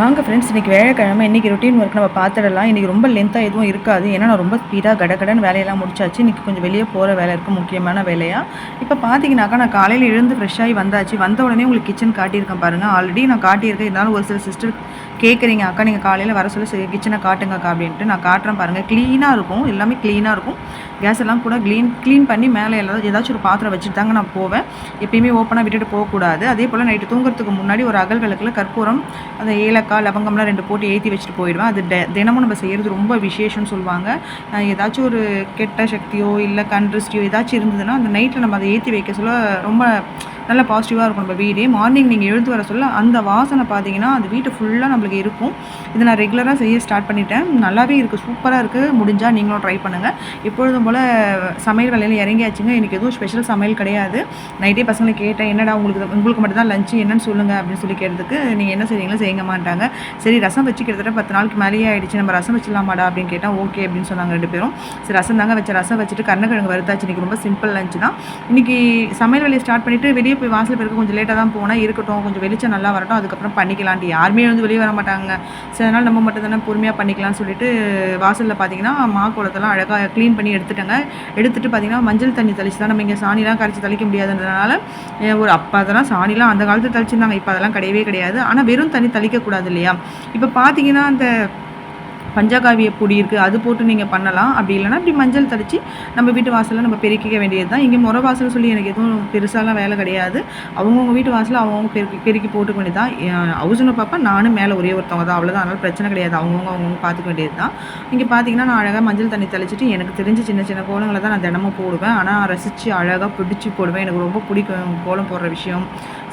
வாங்க ஃப்ரெண்ட்ஸ் இன்றைக்கி வேலைக்கிழமை இன்றைக்கி ரொட்டீன் ஒர்க் நம்ம பார்த்துடலாம். இன்றைக்கி ரொம்ப லென்த்தாக எதுவும் இருக்காது. ஏன்னா நான் ரொம்ப ஸ்பீடாக கடகடன்னு வேலையெல்லாம் முடிச்சாச்சு. இன்றைக்கி கொஞ்சம் வெளியே போகிற வேலை இருக்குது முக்கியமான வேலையாக இப்போ பார்த்தீங்கன்னாக்கா நான் காலையில் எழுந்து ஃப்ரெஷ்ஷாகி வந்தாச்சு. வந்த உடனே உங்களுக்கு கிச்சன் காட்டியிருக்கேன் பாருங்கள் ஆல்ரெடி நான் காட்டியிருக்கேன். இருந்தாலும் ஒரு சில சிஸ்டர் கேட்குறீங்க அக்கா நீங்கள் காலையில் வர சொல்லி கிச்சனை காட்டுங்கக்கா அப்படின்ட்டு நான் காட்டுறேன் பாருங்கள் க்ளீனாக இருக்கும். எல்லாமே க்ளீனாக இருக்கும். கேஸ் எல்லாம் கூட க்ளீன் க்ளீன் பண்ணி மேலே எல்லாரும் ஏதாச்சும் ஒரு பாத்திரம் வச்சுட்டு தாங்க நான் போவேன். எப்பயுமே ஓப்பனாக விட்டுட்டு போகக்கூடாது. அதே போல் நைட்டு தூங்குறதுக்கு முன்னாடி ஒரு அகல் விளக்கில் கற்பூரம் அந்த ஏலக்காய் லவங்கம்லாம் ரெண்டு போட்டு ஏற்றி வச்சுட்டு போயிடுவேன். அது தினமும் நம்ம செய்கிறது ரொம்ப விசேஷம்னு சொல்லுவாங்க. ஏதாச்சும் ஒரு கெட்ட சக்தியோ இல்லை கண்ட்ரிஸ்டியோ ஏதாச்சும் இருந்ததுன்னா அந்த நைட்டில் நம்ம அதை ஏற்றி வைக்க சொல்ல ரொம்ப நல்ல பாசிட்டிவாக இருக்கும் நம்ம வீடே. மார்னிங் நீங்கள் எழுந்து வர சொல்ல அந்த வாசனை பார்த்தீங்கன்னா அந்த வீட்டு ஃபுல்லாக நம்மளுக்கு இருக்கும். இதை நான் ரெகுலராக செய்ய ஸ்டார்ட் பண்ணிட்டேன். நல்லாவே இருக்குது சூப்பராக இருக்குது முடிஞ்சால் நீங்களும் ட்ரை பண்ணுங்கள் எப்பொழுதும் போல் சமையல் வேலையில் இறங்கியாச்சுங்க. எனக்கு எதுவும் ஸ்பெஷல் சமையல் கிடையாது. நைட்டே பசங்களை கேட்டேன் என்னடா உங்களுக்கு உங்களுக்கு மட்டும் தான் லஞ்சு என்னன்னு சொல்லுங்கள் அப்படின்னு சொல்லி கேட்டதுக்கு நீங்கள் என்ன செய்றீங்களோ செய்ய மாட்டாங்க. சரி ரசம் வச்சு கிட்டத்தட்ட பத்து நாளுக்கு மேலேயே ஆகிடுச்சு நம்ம ரசம் வச்சிடலாமாடா அப்படின்னு கேட்டால் ஓகே அப்படின்னு சொன்னாங்க ரெண்டு பேரும். சரி ரசம் தாங்க வச்ச ரசம் வச்சுட்டு கருணக்கிழங்கு வறுத்தாச்சு. இன்றைக்கி ரொம்ப சிம்பிள் லஞ்சு தான். இன்றைக்கி சமையல் வேலையை ஸ்டார்ட் பண்ணிவிட்டு வெளியே போய் வாசல் பிறகு கொஞ்சம் லேட்டாக தான் போனால் இருக்கட்டும் கொஞ்சம் வெளிச்சம் நல்லா வரட்டும் அதுக்கப்புறம் பண்ணிக்கலான்ட்டு யாருமே வந்து வெளியே வர மாட்டாங்க சரி அதனால் நம்ம மட்டும் தானே பொறுமையாக பண்ணிக்கலாம்னு சொல்லிட்டு வாசலில் பார்த்தீங்கன்னா மா குளத்தெல்லாம் அழகாக க்ளீன் பண்ணி எடுத்துட்டேங்க. எடுத்துட்டு பார்த்தீங்கன்னா மஞ்சள் தண்ணி தெளிச்சு தான் நம்ம இங்கே சாணிலாம் கரைச்சி தெளிக்க முடியாதுன்றதுனால ஒரு அப்போ அதெல்லாம் சாணிலாம் அந்த காலத்தில் தெளிச்சிருந்தாங்க இப்போ அதெல்லாம் கிடையவே கிடையாது. ஆனால் வெறும் தண்ணி தெளிக்கக்கூடாது இல்லையா? இப்போ பார்த்தீங்கன்னா அந்த பஞ்சகாவிய பொடி இருக்குது அது போட்டு நீங்கள் பண்ணலாம். அப்படி இல்லைன்னா இப்படி மஞ்சள் தெளித்து நம்ம வீட்டு வாசலில் நம்ம பெருக்கிக்க வேண்டியது தான் இங்கே முறை வாசல் சொல்லி எனக்கு எதுவும் பெருசாலாம் வேலை கிடையாது. அவங்கவுங்க வீட்டு வாசலில் அவங்கவுங்க பெருக்கி பெருக்கி போட்டுக்க வேண்டியது தான் ஹவுஸ்னு பார்ப்பா நானும் மேலே ஒரே ஒருத்தவங்க தான். அவ்வளோதான் அதனால் பிரச்சனை கிடையாது. அவங்கவுங்க அவங்கவுங்க பார்த்துக்க வேண்டியது தான் இங்கே பார்த்தீங்கன்னா நான் அழகாக மஞ்சள் தண்ணி தெளிச்சிட்டு எனக்கு தெரிஞ்ச சின்ன சின்ன கோலங்களை தான் நான் தினமும் போடுவேன். ஆனால் ரசித்து அழகாக பிடிச்சி போடுவேன். எனக்கு ரொம்ப பிடிக்கும் கோலம் போடுற விஷயம்.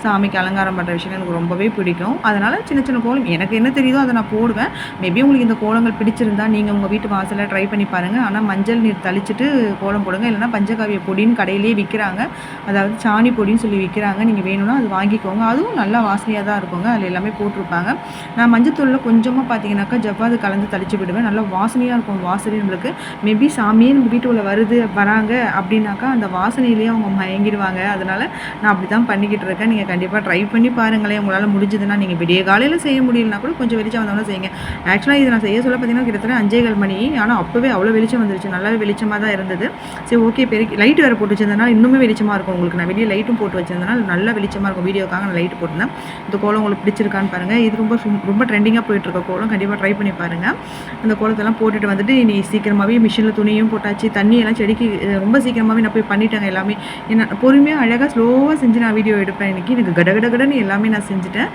சாமிக்கு அலங்காரம் பண்ணுற விஷயம் எனக்கு ரொம்பவே பிடிக்கும். அதனால் சின்ன சின்ன கோலம் எனக்கு என்ன தெரியுதோ அதை நான் போடுவேன். மேபி உங்களுக்கு இந்த கோலங்கள் பிடிச்சிருந்தா நீங்கள் உங்கள் வீட்டு வாசலில் ட்ரை பண்ணி பாருங்கள் ஆனால் மஞ்சள் நீர் தெளிச்சிட்டு கோலம் போடுங்க. இல்லைன்னா பஞ்சகாவிய பொடின்னு கடையிலேயே விற்கிறாங்க அதாவது சாணி பொடின்னு சொல்லி விற்கிறாங்க நீங்கள் வேணும்னா அது வாங்கிக்கோங்க. அதுவும் நல்லா வாசனையாக தான் இருக்குங்க. அதில் எல்லாமே போட்டிருப்பாங்க. நான் மஞ்சத்தூளில் கொஞ்சமாக பார்த்தீங்கன்னாக்கா ஜவ்வாது கலந்து தெளிச்சு விடுவேன். நல்லா வாசனையாக இருக்கும் வாசனை நம்மளுக்கு. மேபி சாமியே நம்ம வீட்டுக்குள்ளே வருது வராங்க அப்படின்னாக்கா அந்த வாசனையிலேயே அவங்க மயங்கிடுவாங்க. அதனால் நான் அப்படி தான் பண்ணிக்கிட்டு இருக்கேன். நீங்கள் கண்டிப்பாக ட்ரை பண்ணி பாருங்களேன். உங்களால் முடிஞ்சதுன்னா நீங்கள் விடிய காலையில் செய்ய முடியலனா கூட கொஞ்சம் வெளிச்சம் வந்தோம்னா செய்யுங்க. ஆக்சுவலாக இது நான் செய்ய சொல்ல பார்த்தீங்கன்னா கிட்டத்தட்ட அஞ்சேகால் மணி. ஆனால் அப்போவே அவ்வளோ வெளிச்சம் வந்துருச்சு. நல்லாவே வெளிச்சமாக தான் இருந்தது. சரி ஓகே பெரிய லைட் வேறு போட்டு வச்சிருந்தனால இன்னுமே வெளிச்சமாக இருக்கும். உங்களுக்கு நான் வெளியே லைட்டும் போட்டு வச்சிருந்தனால நல்ல வெளிச்சமாக இருக்கும். வீடியோக்காக நான் லைட் போட்டிருந்தேன். இந்த கோலம் உங்களுக்கு பிடிச்சிருக்கான்னு பாருங்கள் இது ரொம்ப ரொம்ப ட்ரெண்டிங்காக போயிட்டுருக்க கோலம். கண்டிப்பாக ட்ரை பண்ணி பாருங்கள் அந்த கோலத்தெல்லாம் போட்டுட்டு வந்துட்டு நீ சீக்கிரமாகவே மிஷினில் துணியும் போட்டாச்சு. தண்ணியெல்லாம் செடிக்கு ரொம்ப சீக்கிரமாகவே நான் போய் பண்ணிட்டேங்க எல்லாமே. என்ன பொறுமையாக அழகாக ஸ்லோவாக செஞ்சு நான் வீடியோ எடுப்பேன் இன்றைக்கி எனக்கு கடகடகடன்னு எல்லாமே நான் செஞ்சுட்டேன்.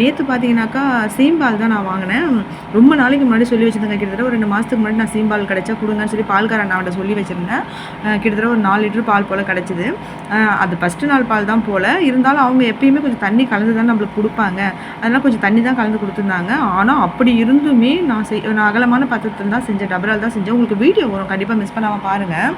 நேற்று பார்த்தீங்கன்னாக்கா சீம்பால் தான் நான் வாங்கினேன். ரொம்ப நாளைக்கு முன்னாடி சொல்லி வச்சிருந்தேன் கிட்டத்தட்ட ஒரு ரெண்டு மாதத்துக்கு முன்னாடி நான் சீம்பால் கிடச்சா கொடுங்கன்னு சொல்லி பால்கார நான் சொல்லி வச்சுருந்தேன். கிட்டத்தட்ட ஒரு நாலு லிட்டர் பால் போல் கிடச்சிது. அது ஃபஸ்ட்டு நாள் பால் தான் போல். இருந்தாலும் அவங்க எப்பயுமே கொஞ்சம் தண்ணி கலந்து தான் நம்மளுக்கு கொடுப்பாங்க. அதனால் கொஞ்சம் தண்ணி தான் கலந்து கொடுத்துருந்தாங்க. ஆனால் அப்படி இருந்துமே நான் செய் நான் அகலமான பாத்திரத்தில் தான் செஞ்சேன். டபரால் தான் செஞ்சேன். உங்களுக்கு வீடியோ வரும். கண்டிப்பாக மிஸ் பண்ணாமல் பாருங்கள்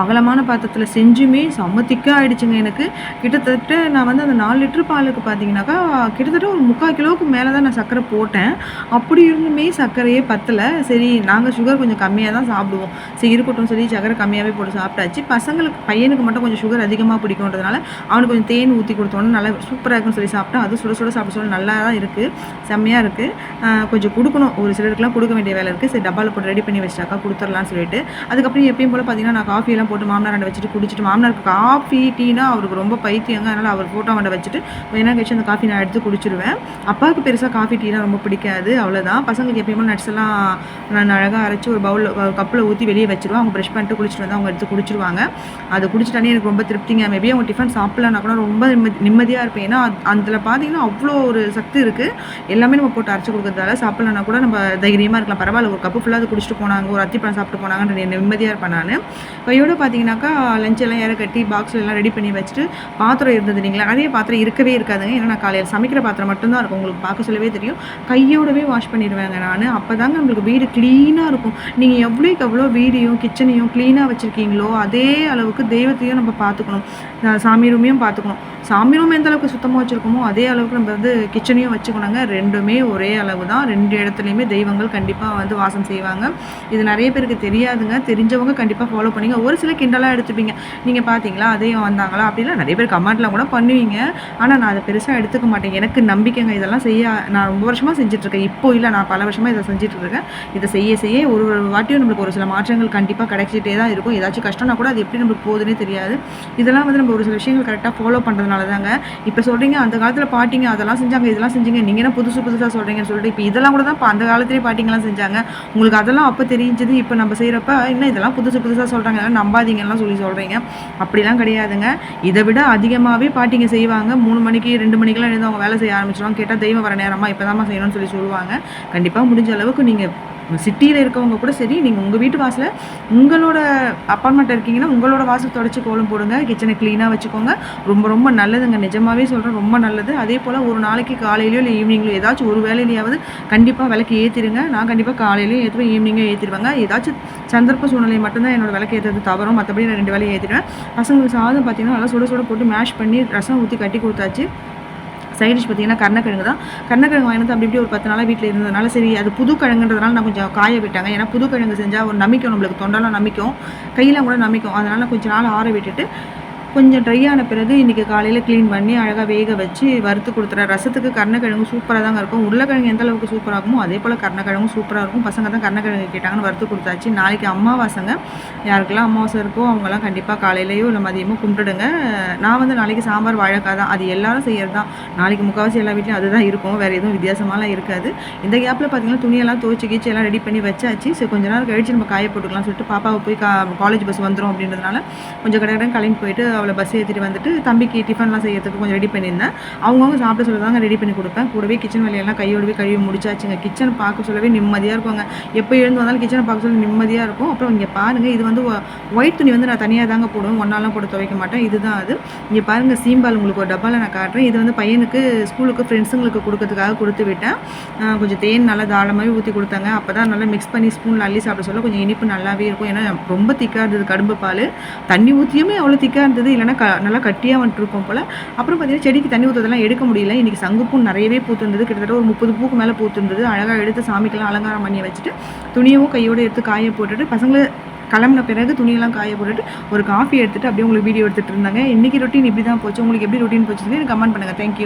அகலமான பாத்திரத்தில் செஞ்சுமே செம்ம ஆயிடுச்சுங்க எனக்கு. கிட்டத்தட்ட நான் வந்து அந்த நாலு லிட்டர் பாலுக்கு பார்த்தீங்கன்னாக்கா கிட்டத்தட்ட ஒரு முக்கால் கிலோவுக்கு மேலே தான் நான் சர்க்கரை போட்டேன். அப்படி இருந்துமே சர்க்கரையே பத்தலை. சரி நாங்கள் சுகர் கொஞ்சம் கம்மியாக தான் சாப்பிடுவோம். சரி இருக்கட்டும் சரி சர்க்கரை கம்மியாகவே போட்டு சாப்பிட்டாச்சு. பசங்களுக்கு பையனுக்கு மட்டும் கொஞ்சம் சுகர் அதிகமாக பிடிக்குன்றதுனால அவனுக்கு கொஞ்சம் தேன் ஊற்றி கொடுத்தோன்னே நல்லா சூப்பராக இருக்குன்னு சொல்லி சாப்பிட்டேன் அது சுட சுட சாப்பிட சொல்ல நல்லா தான் இருக்குது செம்மையாக இருக்குது கொஞ்சம் கொடுக்கணும். ஒரு சிலருக்குலாம் கொடுக்க வேண்டிய வேலை இருக்குது சரி டப்பாவில் போட்டு ரெடி பண்ணி வச்சிட்டாக்கா கொடுத்துடலாம்னு சொல்லிட்டு. அதுக்கப்புறம் எப்பயும் போல் பார்த்தீங்கன்னா நான் காஃபியெல்லாம் போட்டு மாமனார் வச்சுட்டு குடிச்சிட்டு மாமனாருக்கு காஃபி டீனா அவருக்கு ரொம்ப பைத்தியங்க. அதனால் அவர் ஃபோட்டோ அவன்ட வச்சுட்டு கொஞ்ச கழிச்சு அந்த காஃபி நான் எடுத்து குடிச்சிருவேன். அப்பாவுக்கு பெருசாக காஃபி டீனா ரொம்ப பிடிக்காது அவ்வளோதான் பசங்களுக்கு எப்பயுமே நட்ஸ் எல்லாம் நான் அழகாக அரைச்சி ஒரு பவுலில் கப்பில் ஊற்றி வெளியே வச்சிருவேன். அவங்க ப்ரெஷ் பண்ணிட்டு குளிச்சுட்டு வந்து அவங்க எடுத்து குடிச்சிருவாங்க. அது குடிச்சிட்டானே எனக்கு ரொம்ப திருப்திங்க. மேபி அவங்க டிஃபன் சாப்பிட்லனா கூட ரொம்ப நிம்மதி நிம்மதியாக இருப்பேன். ஏன்னா அதில் பார்த்தீங்கன்னா அவ்வளோ ஒரு சக்தி இருக்குது எல்லாமே நம்ம போட்டு அரைச்சி கொடுக்குறதால சாப்பிட்லனா கூட நம்ம தைரியமாக இருக்கலாம். பரவாயில்ல ஒரு கப்பு ஃபுல்லாக அது குடிச்சிட்டு போனாங்க ஒரு அத்திப்பழம் சாப்பிட்டு போனாங்கன்ற நிம்மதியாக இருப்பேன் நான். கையோட பார்த்தீங்கன்னாக்கா லஞ்செல்லாம் எல்லாம் கட்டி பாக்ஸில் எல்லாம் ரெடி பண்ணி வச்சுட்டு பாத்திரம் இருந்தது இல்லைங்களா? நிறைய பாத்திரம் இருக்கவே இருக்காதுங்க. ஏன்னா நான் காலையில் சமைக்கிற பாத்திரம் மட்டும்தான் இருக்கும். உங்களுக்கு பார்க்க சொல்லவே தெரியும். கையோடவே வாஷ் பண்ணிடுவேங்க நான். அப்போ தாங்க நம்மளுக்கு வீடு க்ளீனாக இருக்கும். நீங்கள் எவ்வளோக்கு எவ்வளோ வீடையும் கிச்சனையும் க்ளீனாக வச்சுருக்கீங்களோ அதே அளவுக்கு தெய்வத்தையும் நம்ம பார்த்துக்கணும். சாமி ரூமையும் பார்த்துக்கணும். சாமி ரூம் எந்த அளவுக்கு சுத்தமாக வச்சுருக்கோமோ அதே அளவுக்கு நம்ம வந்து கிச்சனையும் வச்சுக்கணுங்க. ரெண்டுமே ஒரே அளவு தான். ரெண்டு இடத்துலையுமே தெய்வங்கள் கண்டிப்பாக வந்து வாசம் செய்வாங்க. இது நிறைய பேருக்கு தெரியாதுங்க. தெரிஞ்சவங்க கண்டிப்பாக ஃபாலோ பண்ணிங்க ஒரு ஒரு சில கிண்டலாக எடுத்துப்பீங்க. நீங்கள் பார்த்தீங்களா அதையும் வந்தாங்களா அப்படிலாம் நிறைய பேர் கமெண்ட்லாம் கூட பண்ணுவீங்க. ஆனால் நான் அதை பெருசாக எடுத்துக்க மாட்டேன். எனக்கு நம்பிக்கைங்க இதெல்லாம் செய்ய நான் ரொம்ப வருஷமாக செஞ்சிட்ருக்கேன். இப்போ இல்லை நான் பல வருஷமாக இதை செஞ்சிட்ருக்கேன். இருக்கேன் இதை செய்ய செய்ய ஒரு ஒரு வாட்டியும் நம்மளுக்கு ஒரு சில மாற்றங்கள் கண்டிப்பாக கிடைச்சிட்டே தான் இருக்கும். ஏதாச்சும் கஷ்டம்னா கூட அது எப்படி நம்மளுக்கு போகுதுன்னே தெரியாது. இதெல்லாம் வந்து நம்ம ஒரு சில விஷயங்கள் கரெக்டாக ஃபாலோ பண்ணுறதுனால தாங்க. இப்போ சொல்கிறீங்க அந்த காலத்தில் பாட்டிங்க அதெல்லாம் செஞ்சாங்க இதெல்லாம் செஞ்சீங்க. நீங்கள் என்ன புதுசு புதுசாக சொல்கிறீங்கன்னு சொல்லிட்டு இப்போ இதெல்லாம் கூட தான் இப்போ அந்த காலத்திலேயே பாட்டிங்கெல்லாம் செஞ்சாங்க. உங்களுக்கு அதெல்லாம் அப்போ தெரிஞ்சது. இப்போ நம்ம செய்கிறப்ப இன்னும் இதெல்லாம் புதுசு புதுசாக சொல்கிறாங்க சம்பாதிங்கலாம் நம்பாதீங்கலாம் சொல்லி சொல்கிறீங்க அப்படிலாம் கிடையாதுங்க. இதை விட அதிகமாகவே பாட்டிங்க செய்வாங்க. மூணு மணிக்கு ரெண்டு மணிக்கெல்லாம் எழுந்து அவங்க வேலை செய்ய ஆரம்பிச்சிருவாங்க. கேட்டால் தெய்வம் வர நேரமாக இப்போ செய்யணும்னு சொல்லி சொல்லுவாங்க. கண்டிப்பாக முடிஞ்ச அளவுக்கு நீங்கள் சிட்டியில் இருக்கவங்க கூட சரி நீங்கள் உங்கள் வீட்டு வாசலை உங்களோட அப்பார்ட்மெண்ட் இருக்கீங்கன்னா உங்களோட வாசல் தொடச்சி கோலம் போடுங்க கிச்சனை க்ளீனாக வச்சுக்கோங்க. ரொம்ப ரொம்ப நல்லதுங்க. நிஜமாகவே சொல்கிறேன் ரொம்ப நல்லது. அதே போல் ஒரு நாளைக்கு காலையிலையோ இல்லை ஈவினிங்லையோ ஏதாச்சும் ஒரு வேலையிலையாவது கண்டிப்பாக விளக்கு ஏற்றிடுங்க நான் கண்டிப்பாக காலையிலையும் ஏற்றுவேன் ஈவினிங்கும் ஏற்றிடுவாங்க ஏதாச்சும் சந்தர்ப்ப சூழ்நிலை மட்டும்தான் என்னோட விளக்கு ஏற்றுறது தவறும். மற்றபடி நான் ரெண்டு வேலையை ஏற்றிடுவேன் பசங்களுக்கு சாதம் பார்த்தீங்கன்னா நல்லா சுட சுட போட்டு மேஷ் பண்ணி ரசம் ஊற்றி கட்டி கொடுத்தாச்சு. சைட் டிஷ் பார்த்தீங்கன்னா கருணக்கிழங்கு தான். கருணக்கிழங்கு வாங்கினது அப்படி இப்படி ஒரு பத்து நாளாக வீட்டில் இருந்ததுனால சரி அது புது கிழங்குன்றதுனால நான் கொஞ்சம் காய விட்டாங்க. ஏன்னா புது கிழங்கு செஞ்சால் ஒரு நமிக்கும் நம்மளுக்கு தொண்டெல்லாம் நம்பிக்கும் கையெல்லாம் கூட நம்பிக்கும் அதனால் கொஞ்சம் நாள் ஆற விட்டுட்டு கொஞ்சம் ட்ரை ஆன பிறகு இன்றைக்கி காலையில் க்ளீன் பண்ணி அழகாக வேக வச்சு வறுத்து கொடுத்துறேன் ரசத்துக்கு கருணக்கிழங்கு சூப்பராக தாங்க இருக்கும். உருளைக்கிழங்கு எந்த அளவுக்கு இருக்குமோ அதே போல் கருணக்கிழங்கும் சூப்பராக இருக்கும். பசங்க தான் கருணக்கிழங்கு கேட்டாங்கன்னு வறுத்து கொடுத்தாச்சு. நாளைக்கு அம்மாவாசைங்க. யாருக்கெல்லாம் அம்மாவாசை இருக்கோ அவங்கெல்லாம் கண்டிப்பாக காலையிலையோ இல்லை மதியமோ கும்பிட்டுடுங்க நான் வந்து நாளைக்கு சாம்பார் வாழைக்காய் தான். அது எல்லாரும் செய்கிறது தான். நாளைக்கு முக்கால்வாசி எல்லா வீட்லையும் அதுதான் இருக்கும். வேறு எதுவும் வித்தியாசமாலாம் இருக்காது. இந்த கேப்பில் பார்த்தீங்கன்னா துணியெல்லாம் துவச்சி கீச்சு எல்லாம் ரெடி பண்ணி வச்சாச்சு. சரி கொஞ்ச நேரம் கழிச்சு நம்ம காய போட்டுக்கலாம் சொல்லிட்டு பாப்பாவை போய் கா காலேஜ் பஸ் வந்துடும் அப்படின்றதுனால கொஞ்சம் கடை கடன் கிளம்பி போயிட்டு அவளை பஸ் ஏற்றிட்டு வந்துட்டு தம்பிக்கு டிஃபன்லாம் செய்யறதுக்கு கொஞ்சம் ரெடி பண்ணியிருந்தேன். அவங்கவுங்க சாப்பிட சொல்லதாங்க ரெடி பண்ணி கொடுப்பேன். கூடவே கிச்சன் வேலையெல்லாம் கையோடவே கழுவி முடிச்சாச்சுங்க. கிச்சன் பார்க்க சொல்லவே நிம்மதியாக இருக்குங்க. எப்போ எழுந்து வந்தாலும் கிச்சனை பார்க்க சொல்ல நிம்மதியாக இருக்கும். அப்புறம் இங்கே பாருங்கள் இது வந்து ஒயிட் துணி வந்து நான் தனியாக தாங்க போடுவேன். ஒன்றாலாம் போட்டு துவைக்க மாட்டேன். இதுதான் அது. இங்கே பாருங்கள் சீம்பால் உங்களுக்கு ஒரு டப்பாவில் நான் காட்டுறேன். இது வந்து பையனுக்கு ஸ்கூலுக்கு ஃப்ரெண்ட்ஸுங்களுக்கு கொடுக்கறதுக்காக கொடுத்து விட்டேன். கொஞ்சம் தேன் நல்லா தாளமாகவே ஊற்றி கொடுத்தாங்க. அப்போ தான் நல்லா மிக்ஸ் பண்ணி ஸ்பூனில் அள்ளி சாப்பிட சொல்ல கொஞ்சம் இனிப்பு நல்லாவே இருக்கும். ஏன்னா ரொம்ப திக்காக இருந்தது கடும்பு பால். தண்ணி ஊற்றியுமே அவ்வளோ திக்காக இருந்தது. இல்லைன்னா க நல்லா கட்டியாக வந்துட்டு இருக்கும் போல். அப்புறம் பார்த்தீங்கன்னா செடிக்கு தண்ணி ஊற்றுறதெல்லாம் எடுக்க முடியல. இன்றைக்கி சங்குப்பூ நிறையவே பூத்துருந்தது. கிட்டத்தட்ட ஒரு முப்பது பூக்கு மேலே பூத்துருந்தது. அழகாக எடுத்து சாமிக்கெல்லாம் அலங்காரம் பண்ணி வச்சுட்டு துணியவும் கையோடு எடுத்து காய போட்டுட்டு பசங்களை கிளம்புன பிறகு துணியெல்லாம் காய போட்டுட்டு ஒரு காஃபி எடுத்துட்டு அப்படியே உங்களுக்கு வீடியோ எடுத்துகிட்டு இருந்தாங்க. இன்றைக்கி ரொட்டீன் இப்படி தான் போச்சு. உங்களுக்கு எப்படி ரொட்டீன் போச்சுன்னு கமெண்ட் பண்ணுங்கள் தேங்க்யூ